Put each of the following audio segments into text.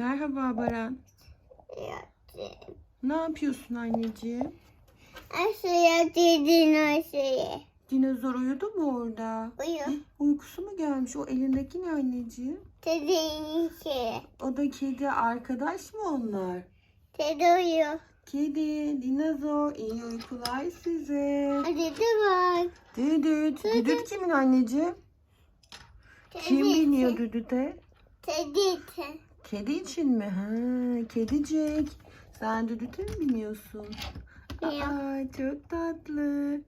Merhaba Baran. Yattım. Ne yapıyorsun anneciğim? Aşağıya aşağıya. Dinozor uyudu mu orada? Uyu. Uykusu mu gelmiş? O elindeki ne anneciğim? Dedin şey. O da kedi. Arkadaş mı onlar? Dede uyu. Kedi, dinozor, iyi uykular size. Hadi de bak. Düdüt. Düdüt kimin anneciğim? Kim biniyor düdüte? Dede. Kedi için mi? Ha, kedicik. Sen düdüte mi biniyorsun? Aa, çok tatlı.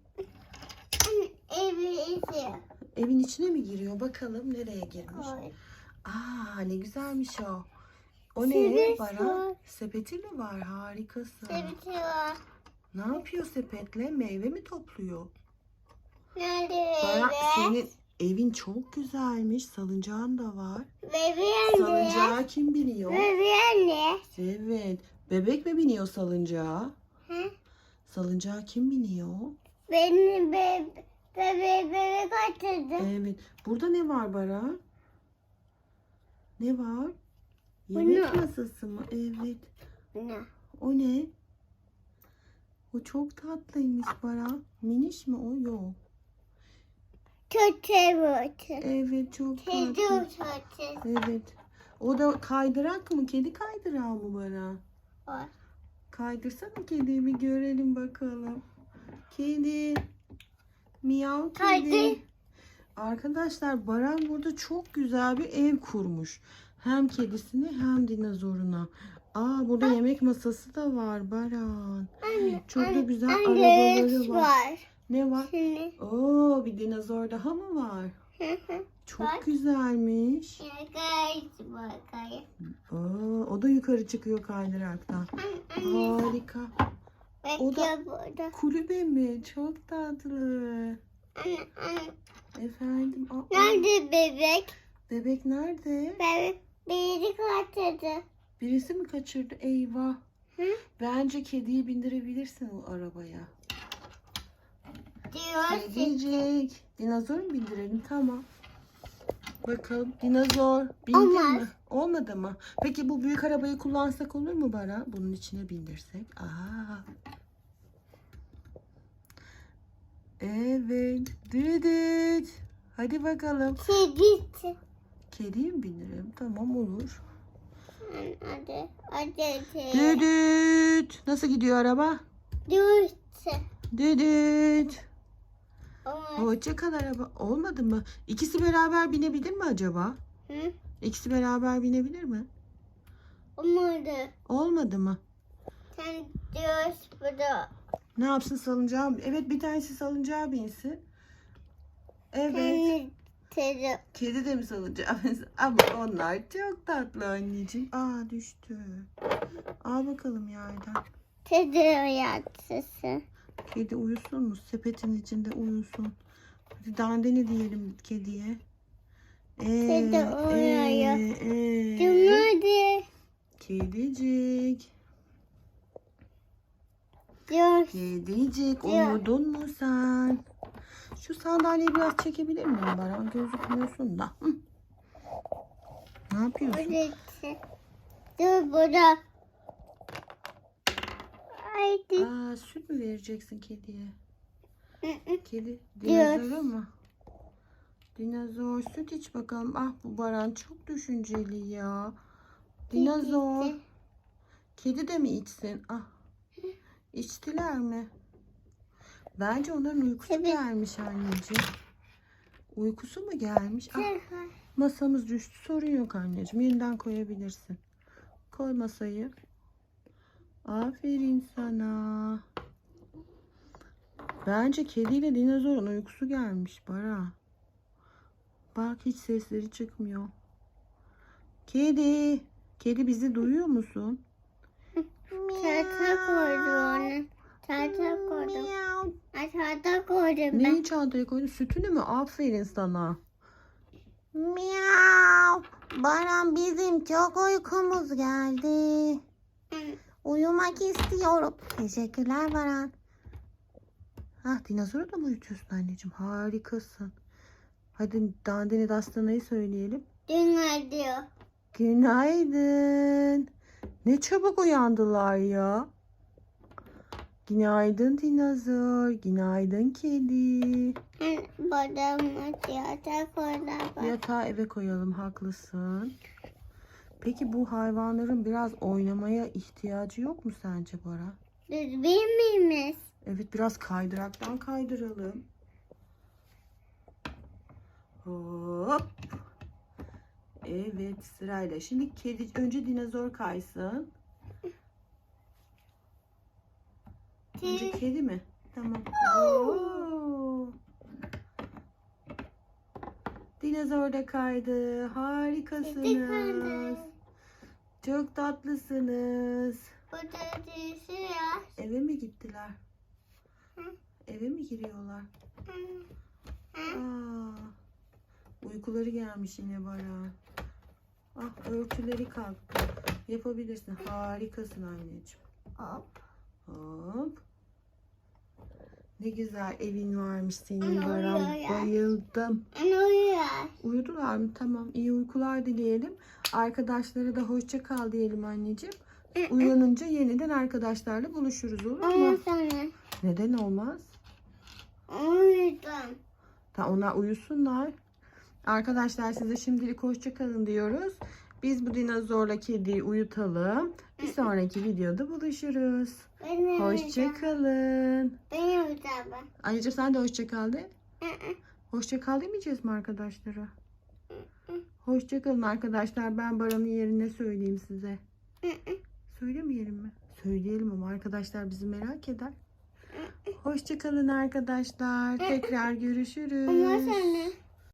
Evi izliyor. Evin içine mi giriyor? Bakalım nereye girmiş. Aa ne güzelmiş o. O ne? Var. Sepeti mi var? Harikasın. Sebiti var. Ne yapıyor sepetle? Meyve mi topluyor? Nerede Bara bebek? senin evin çok güzelmiş. Salıncağın da var. Bebeği anne. Salıncağa kim biniyor? Bebeği anne. Evet. Bebek mi biniyor salıncağa? Hı? Salıncağa kim biniyor? Benim bebeği bebek atırdı. Evet. Burada ne var Bara? Ne var? Yemek masası mı? Evet. Ne? O ne? O çok tatlıymış Bara. Miniş mi o? Yok. Kötü. Evet çok Kedi tatlı. kötü. Evet. O da kaydırak mı? Kedi kaydırağı mı Bara? Var. Kaydırsana kediyi bir görelim bakalım. Kedi. Miyav kedi. Kaydı. Arkadaşlar Baran burada çok güzel bir ev kurmuş. Hem kedisine hem dinozoruna. Aa burada yemek masası da var Baran. Anne. Çok da güzel anne, arabaları var. var. Ne var? Şimdi. Oo bir dinozor daha mı var? Çok Bak. güzelmiş. Oo, o da yukarı çıkıyor kaydıraktan. Harika. O da- burada. Kulübe mi? Çok tatlı. Anne anne. Efendim. Aa, Nerede bebek? Bebek nerede? Bebek biri kaçırdı. Birisi mi kaçırdı? Eyvah. Hı? Bence kediyi bindirebilirsin o arabaya. Diyor. Kedicik. Dinozor mu bindirelim? Tamam. Bakalım. Dinozor. Olmaz. mi? Olmadı mı? Peki bu büyük arabayı kullansak olur mu Bara? Bunun içine bindirsek. Aa. Evet. Düdüt. Hadi bakalım. Kedi. Kediyi mi bindirelim? Tamam olur. Hadi. Hadi. Düdüt. Nasıl gidiyor araba? Diyor. Düdüt. Hoşça kal araba. Olmadı mı? İkisi beraber binebilir mi acaba? Hı? İkisi beraber binebilir mi? Olmadı. Olmadı mı? Sen diyor burada. Ne yapsın salıncağı? Evet bir tanesi salıncağa binsin. Evet. Sen dedi. Kedi de mi salıncağa binsin? Ama onlar çok tatlı anneciğim. Aa düştü. Al bakalım yerden. Dedi yatsısın. Kedi uyusun mu? Sepetin içinde uyusun. Hadi dandini diyelim kediye. Ee, Kedi uyuyor. ee, ee. Kedicik. Diyor. Kedicik uyudun mu sen? Şu sandalyeyi biraz çekebilir miyim Baran? Gözükmüyorsun da. Hı. Ne yapıyorsun? Dur burada. Haydi. Aa, süt mü vereceksin kediye? Kedi dinozora mı? Dinozor süt iç bakalım. Ah bu Baran çok düşünceli ya. Dinozor. Kedi. Kedi de mi içsin? Ah. İçtiler mi? Bence onların uykusu Evet. gelmiş anneciğim. Uykusu mu gelmiş? Ah, masamız düştü. Sorun yok anneciğim. Yeniden koyabilirsin. Koy masayı. Aferin sana. Bence kediyle dinozorun uykusu gelmiş Bara. Bak hiç sesleri çıkmıyor. Kedi. Kedi bizi duyuyor musun? Çanta koydum onu. Çanta koydum. Ay, Çanta koydum ben. Neyi çantaya koydun? Sütünü mü? Aferin sana. Miau. Baran bizim çok uykumuz geldi. Uyumak istiyorum. Teşekkürler Baran. Ah dinozoru da mı uyutuyorsun anneciğim? Harikasın. Hadi dandini dastanayı söyleyelim. Diyor. Günaydın. Ne çabuk uyandılar ya. Günaydın dinozor. Günaydın kedi. Babamı yatak odama. Yatağı eve koyalım haklısın. Peki bu hayvanların biraz oynamaya ihtiyacı yok mu sence Bora? Düzgün müyüz? Evet biraz kaydıraktan kaydıralım. Hop. Evet sırayla. Şimdi kedi önce dinozor kaysın. Önce kedi mi? Tamam. Oo. Dinozor da kaydı. Harikasınız. Çok tatlısınız. Dişi ya. Eve mi gittiler? Hı. Eve mi giriyorlar? Aa, uykuları gelmiş yine bana. Ah örtüleri kalktı. Yapabilirsin. Harikasın anneciğim. Hop. Hop. Ne güzel evin varmış senin Baran. Bayıldım. Uyuyor. Uyudular mı? Tamam. İyi uykular dileyelim. Arkadaşlara da hoşça kal diyelim anneciğim. Uyanınca yeniden arkadaşlarla buluşuruz olur mu? sana Neden olmaz? uyudum. Ta onlar uyusunlar. Arkadaşlar size şimdilik hoşça kalın diyoruz. Biz bu dinozorla kediyi uyutalım. Bir sonraki videoda buluşuruz. Benim Hoşça kalın. Benim uyudum. Ayrıca sen de hoşça kal de. Hoşça kal demeyeceğiz mi arkadaşlara? Hoşça kalın arkadaşlar. Ben Baran'ın yerine söyleyeyim size. Söylemeyelim mi? Söyleyelim ama arkadaşlar bizi merak eder. Hoşça kalın arkadaşlar. Tekrar görüşürüz. Ama sana